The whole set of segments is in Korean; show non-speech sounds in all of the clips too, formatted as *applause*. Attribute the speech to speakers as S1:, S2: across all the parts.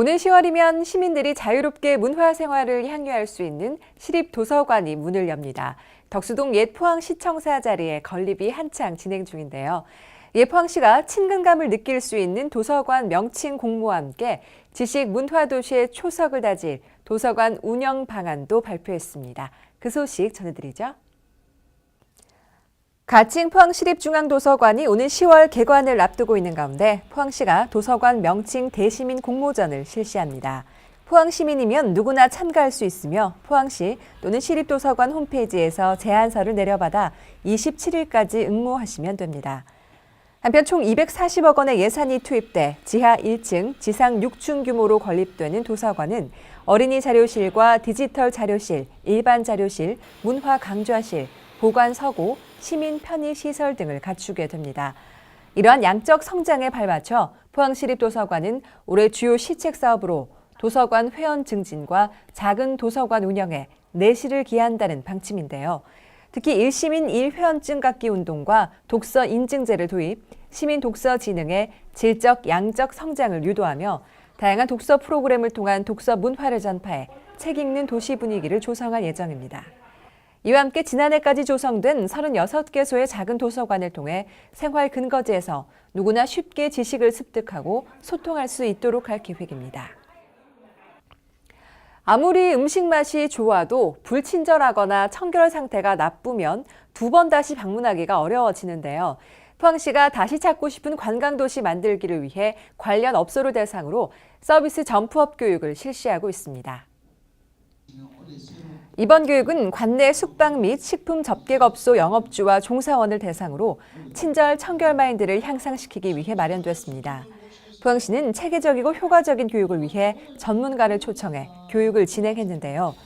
S1: 오늘 10월이면 시민들이 자유롭게 문화 생활을 향유할 수 있는 시립 도서관이 문을 엽니다. 덕수동 옛 포항시청사 자리에 건립이 한창 진행 중인데요. 옛 포항시가 친근감을 느낄 수 있는 도서관 명칭 공모와 함께 지식 문화 도시의 초석을 다질 도서관 운영 방안도 발표했습니다. 그 소식 전해드리죠. 가칭 포항시립중앙도서관이 오는 10월 개관을 앞두고 있는 가운데 포항시가 도서관 명칭 대시민 공모전을 실시합니다. 포항시민이면 누구나 참가할 수 있으며 포항시 또는 시립도서관 홈페이지에서 제안서를 내려받아 27일까지 응모하시면 됩니다. 한편 총 240억 원의 예산이 투입돼 지하 1층, 지상 6층 규모로 건립되는 도서관은 어린이 자료실과 디지털 자료실, 일반 자료실, 문화 강좌실, 보관 서고, 시민 편의 시설 등을 갖추게 됩니다. 이러한 양적 성장에 발맞춰 포항시립도서관은 올해 주요 시책 사업으로 도서관 회원 증진과 작은 도서관 운영에 내실을 기한다는 방침인데요. 특히 일시민 1회원증 갖기 운동과 독서 인증제를 도입, 시민 독서 진흥의 질적, 양적 성장을 유도하며 다양한 독서 프로그램을 통한 독서 문화를 전파해 책 읽는 도시 분위기를 조성할 예정입니다. 이와 함께 지난해까지 조성된 36개소의 작은 도서관을 통해 생활 근거지에서 누구나 쉽게 지식을 습득하고 소통할 수 있도록 할 계획입니다. 아무리 음식 맛이 좋아도 불친절하거나 청결 상태가 나쁘면 두 번 다시 방문하기가 어려워지는데요. 포항시가 다시 찾고 싶은 관광도시 만들기를 위해 관련 업소를 대상으로 서비스 점프업 교육을 실시하고 있습니다. 이번 교육은 관내 숙박 및 식품 접객업소 영업주와 종사원을 대상으로 친절 청결 마인드를 향상시키기 위해 마련됐습니다. 포항시는 체계적이고 효과적인 교육을 위해 전문가를 초청해 교육을 진행했는데요.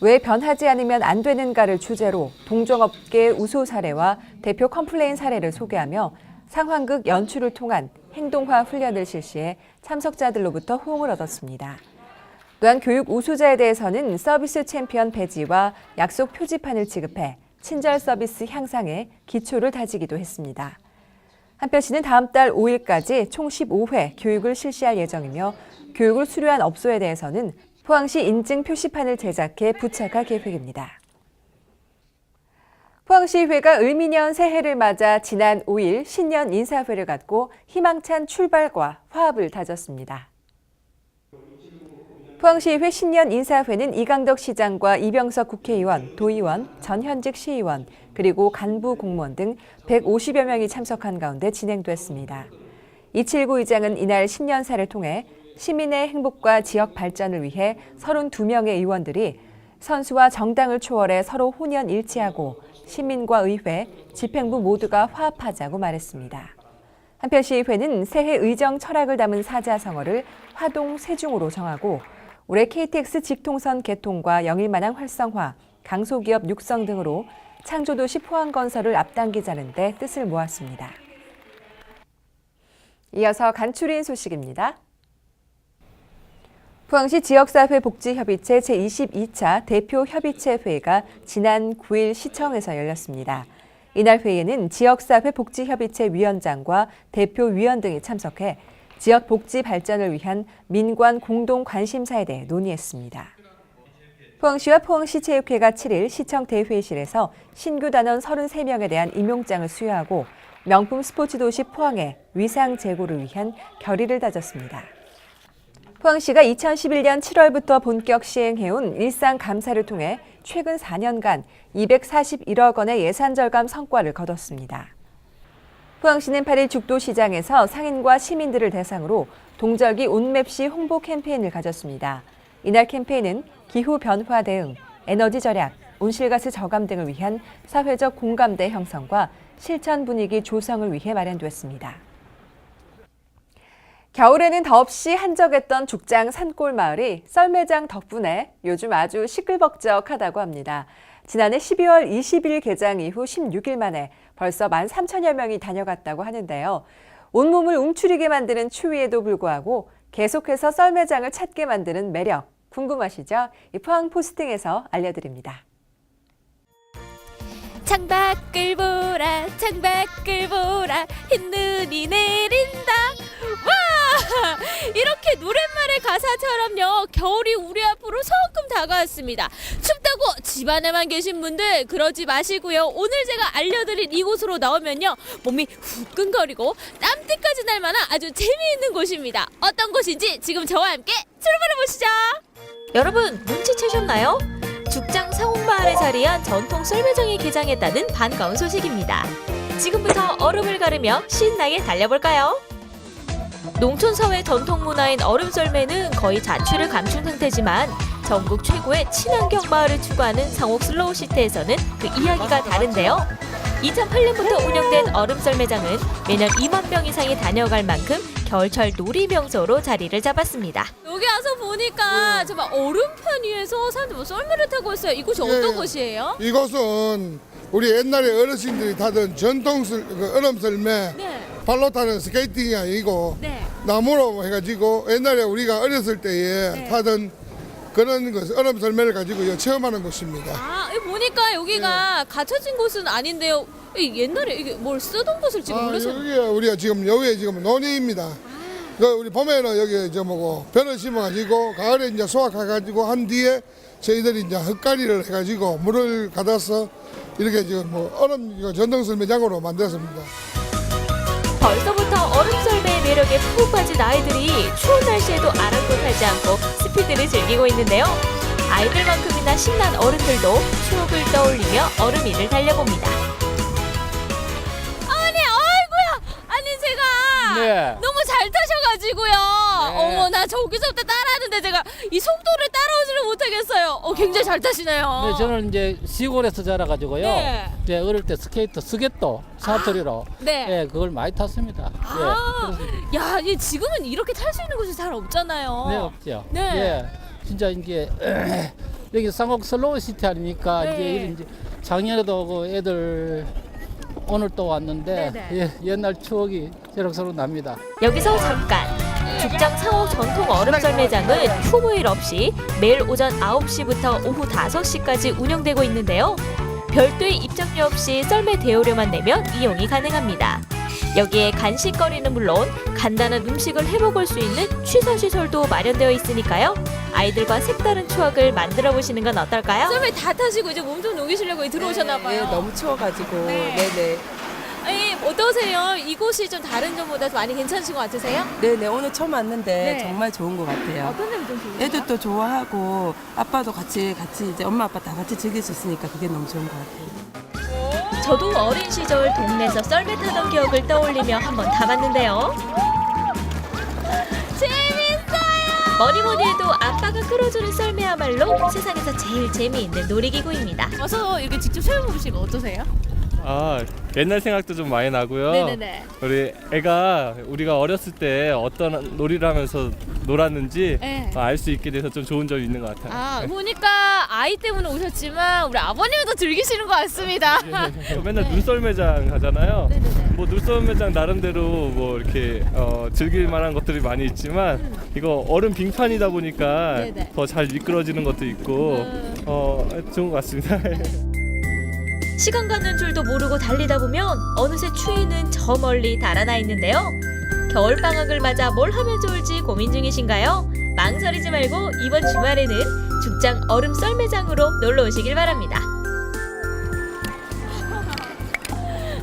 S1: 왜 변하지 않으면 안 되는가를 주제로 동종업계 우수 사례와 대표 컴플레인 사례를 소개하며 상황극 연출을 통한 행동화 훈련을 실시해 참석자들로부터 호응을 얻었습니다. 또한 교육 우수자에 대해서는 서비스 챔피언 배지와 약속 표지판을 지급해 친절 서비스 향상에 기초를 다지기도 했습니다. 한편 시는 다음 달 5일까지 총 15회 교육을 실시할 예정이며 교육을 수료한 업소에 대해서는 포항시 인증 표시판을 제작해 부착할 계획입니다. 포항시의회가 을미년 새해를 맞아 지난 5일 신년 인사회를 갖고 희망찬 출발과 화합을 다졌습니다. 포항시의회 신년 인사회는 이강덕 시장과 이병석 국회의원, 도의원, 전현직 시의원, 그리고 간부 공무원 등 150여 명이 참석한 가운데 진행됐습니다. 이칠구 의장은 이날 신년사를 통해 시민의 행복과 지역 발전을 위해 32명의 의원들이 선수와 정당을 초월해 서로 혼연 일치하고 시민과 의회, 집행부 모두가 화합하자고 말했습니다. 한편 시의회는 새해 의정 철학을 담은 사자성어를 화동 세중으로 정하고 올해 KTX 직통선 개통과 영일만항 활성화, 강소기업 육성 등으로 창조도시 포항 건설을 앞당기자는 데 뜻을 모았습니다. 이어서 간추린 소식입니다. 포항시 지역사회 복지협의체 제22차 대표협의체 회의가 지난 9일 시청에서 열렸습니다. 이날 회의에는 지역사회 복지협의체 위원장과 대표위원 등이 참석해 지역 복지 발전을 위한 민관 공동 관심사에 대해 논의했습니다. 포항시와 포항시 체육회가 7일 시청 대회의실에서 신규 단원 33명에 대한 임용장을 수여하고 명품 스포츠 도시 포항의 위상 제고를 위한 결의를 다졌습니다. 포항시가 2011년 7월부터 본격 시행해온 일상 감사를 통해 최근 4년간 241억 원의 예산 절감 성과를 거뒀습니다. 포항시는 8일 죽도시장에서 상인과 시민들을 대상으로 동절기 온맵시 홍보 캠페인을 가졌습니다. 이날 캠페인은 기후 변화 대응, 에너지 절약, 온실가스 저감 등을 위한 사회적 공감대 형성과 실천 분위기 조성을 위해 마련됐습니다. 겨울에는 더없이 한적했던 죽장 산골 마을이 썰매장 덕분에 요즘 아주 시끌벅적하다고 합니다. 지난해 12월 20일 개장 이후 16일 만에 벌써 1만 3천여 명이 다녀갔다고 하는데요. 온몸을 움츠리게 만드는 추위에도 불구하고 계속해서 썰매장을 찾게 만드는 매력 궁금하시죠? 이 포항 포스팅에서 알려드립니다.
S2: 창밖을 보라 창밖을 보라 흰 눈이 내린다 와 이렇게 노랫말을 노래 가사처럼요 겨울이 우리 앞으로 성큼 다가왔습니다 춥다고 집안에만 계신 분들 그러지 마시고요 오늘 제가 알려드릴 이곳으로 나오면요 몸이 후끈거리고 땀띠까지 날 만한 아주 재미있는 곳입니다 어떤 곳인지 지금 저와 함께 출발해 보시죠
S3: 여러분 눈치채셨나요? 죽장 상홍마을에 자리한 전통 썰매장이 개장했다는 반가운 소식입니다. 지금부터 얼음을 가르며 신나게 달려볼까요? 농촌 사회 전통 문화인 얼음 썰매는 거의 자취를 감춘 상태지만 전국 최고의 친환경 마을을 추구하는 상옥 슬로우 시티에서는 그 이야기가 다른데요. 2008년부터 운영된 얼음 썰매장은 매년 2만 명 이상이 다녀갈 만큼 겨울철 놀이 명소로 자리를 잡았습니다.
S2: 여기 와서 보니까 정말 얼음판 위에서 사람들 뭐 썰매를 타고 있어요 이곳이 어떤
S4: 예.
S2: 곳이에요?
S4: 이곳은 우리 옛날에 어르신들이 타던 전통 썰, 그 얼음 썰매
S2: 네.
S4: 발로 타는 스케이팅이 아니고
S2: 네.
S4: 나무로 해가지고 옛날에 우리가 어렸을 때에
S2: 네.
S4: 타던 그런 그 얼음 썰매를 가지고 여기 체험하는 곳입니다.
S2: 아, 여기 보니까 여기가 갇혀진 곳은 아닌데요. 이 옛날에 이게 뭘 쓰던 곳을 지금
S4: 아,
S2: 올려서
S4: 여기가 우리가 지금 여기에 지금 논입니다. 그 우리 봄에는 여기 이제 뭐고 벼를 심어가지고 가을에 이제 수확해가지고 한 뒤에 저희들이 이제 흙가리를 해가지고 물을 가둬서 이렇게 지금 뭐 얼음 이거 전동 썰매장으로 만들었습니다.
S3: 매력에 푹 빠진 아이들이 추운 날씨에도 아랑곳하지 않고 스피드를 즐기고 있는데요. 아이들만큼이나 신난 어른들도 추억을 떠올리며 얼음 위를 달려봅니다.
S2: 아니, 아이고야. 아니 제가
S5: 네.
S2: 너무 잘 타셔가지고요. 어머, 나 저기서부터 따라하는데 제가 이 속도를 따라오지를 못하겠어요. 어, 굉장히 잘 타시네요.
S5: 네, 저는 이제 시골에서 자라가지고요.
S2: 네.
S5: 이제 어릴 때 스케이트, 스get도 사투리로
S2: 네.
S5: 예, 그걸 많이 탔습니다.
S2: 아,
S5: 예,
S2: 야, 이 지금은 이렇게 탈 수 있는 곳이 잘 없잖아요.
S5: 네, 없죠.
S2: 네.
S5: 예, 진짜 이제 *clears throat* 여기 상옥 슬로우 시티 아닙니까?
S2: 네.
S5: 이제 이런 이제 작년에도 그 애들 오늘 또 왔는데
S2: 네,
S5: 예, 옛날 추억이 새록새록 납니다.
S3: 여기서 잠깐! 죽장 상호 전통 얼음 썰매장은 휴무일 없이 매일 오전 9시부터 오후 5시까지 운영되고 있는데요. 별도의 입장료 없이 썰매 대여료만 내면 이용이 가능합니다. 여기에 간식거리는 물론 간단한 음식을 해먹을 수 있는 취사시설도 마련되어 있으니까요. 아이들과 색다른 추억을 만들어 보시는 건 어떨까요?
S2: 썰매 다 타시고 이제 몸 좀 녹이시려고 들어오셨나 봐요.
S6: 네, 너무 추워가지고.
S2: 네.
S6: 네.
S2: 어떠세요? 이곳이 좀 다른 점보다 많이 괜찮으신 것 같으세요?
S6: 네네. 오늘 처음 왔는데
S2: 네.
S6: 정말 좋은 것 같아요.
S2: 어떤 점이 좀 좋으세요?
S6: 애들도 좋아하고 아빠도 같이 같이 이제 엄마 아빠 다 같이 즐길 수 있으니까 그게 너무 좋은 것 같아요.
S3: 저도 어린 시절 동네에서 썰매 타던 기억을 떠올리며 한번 타봤는데요.
S2: 재밌어요!
S3: 뭐니 뭐니 해도 아빠가 끌어주는 썰매야말로 세상에서 제일 재미있는 놀이기구입니다.
S2: 와서 이렇게 직접 체험해보시니까 어떠세요?
S7: 아 옛날 생각도 좀 많이 나고요.
S2: 네네네.
S7: 우리 애가 우리가 어렸을 때 어떤 놀이를 하면서 놀았는지
S2: 네.
S7: 알 수 있게 돼서 좀 좋은 점이 있는 것 같아요.
S2: 아, 보니까 아이 때문에 오셨지만 우리 아버님도 즐기시는 것 같습니다.
S7: 저 맨날 눈썰매장 가잖아요.
S2: 네네네.
S7: 뭐 눈썰매장 나름대로 뭐 이렇게 어, 즐길 만한 것들이 많이 있지만 이거 얼음 빙판이다 보니까
S2: 네네.
S7: 더 잘 미끄러지는 것도 있고
S2: 음.
S7: 어, 좋은 것 같습니다. *laughs*
S3: 시간 가는 줄도 모르고 달리다 보면 어느새 추위는 저 멀리 달아나 있는데요. 겨울 방학을 맞아 뭘 하면 좋을지 고민 중이신가요? 망설이지 말고 이번 주말에는 죽장 얼음 썰매장으로 놀러 오시길 바랍니다.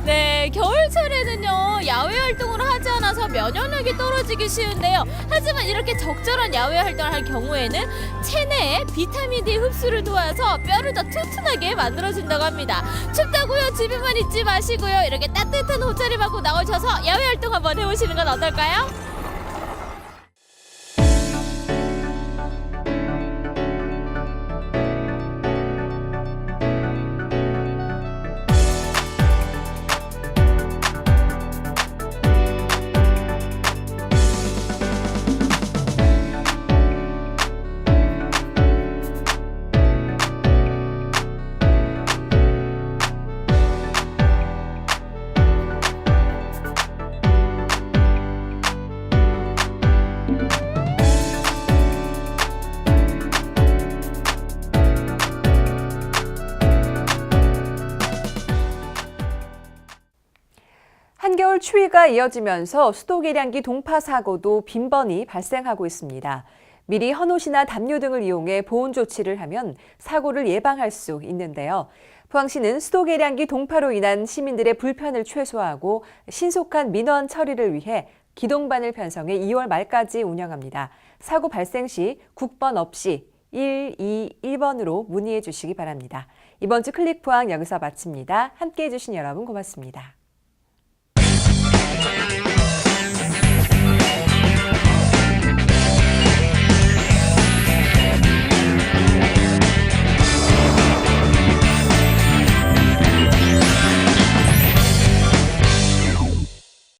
S2: 네, 겨울철에는요, 야외 활동을 하지 않아서 면역력이 떨어지기 쉬운데요. 하지만 이렇게 적절한 야외 활동을 할 경우에는 체내에 비타민 D 흡수를 도와서 뼈를 더 튼튼하게 만들어준다고 합니다. 춥다고요? 집에만 있지 마시고요. 이렇게 따뜻한 옷자리 받고 나오셔서 야외 활동 한번 해보시는 건 어떨까요?
S1: 추위가 이어지면서 수도 계량기 동파 사고도 빈번히 발생하고 있습니다. 미리 헌옷이나 담요 등을 이용해 보온 조치를 하면 사고를 예방할 수 있는데요. 포항시는 수도 계량기 동파로 인한 시민들의 불편을 최소화하고 신속한 민원 처리를 위해 기동반을 편성해 2월 말까지 운영합니다. 사고 발생 시 국번 없이 121번으로 문의해 주시기 바랍니다. 이번 주 클릭 포항 여기서 마칩니다. 함께 해 주신 여러분 고맙습니다.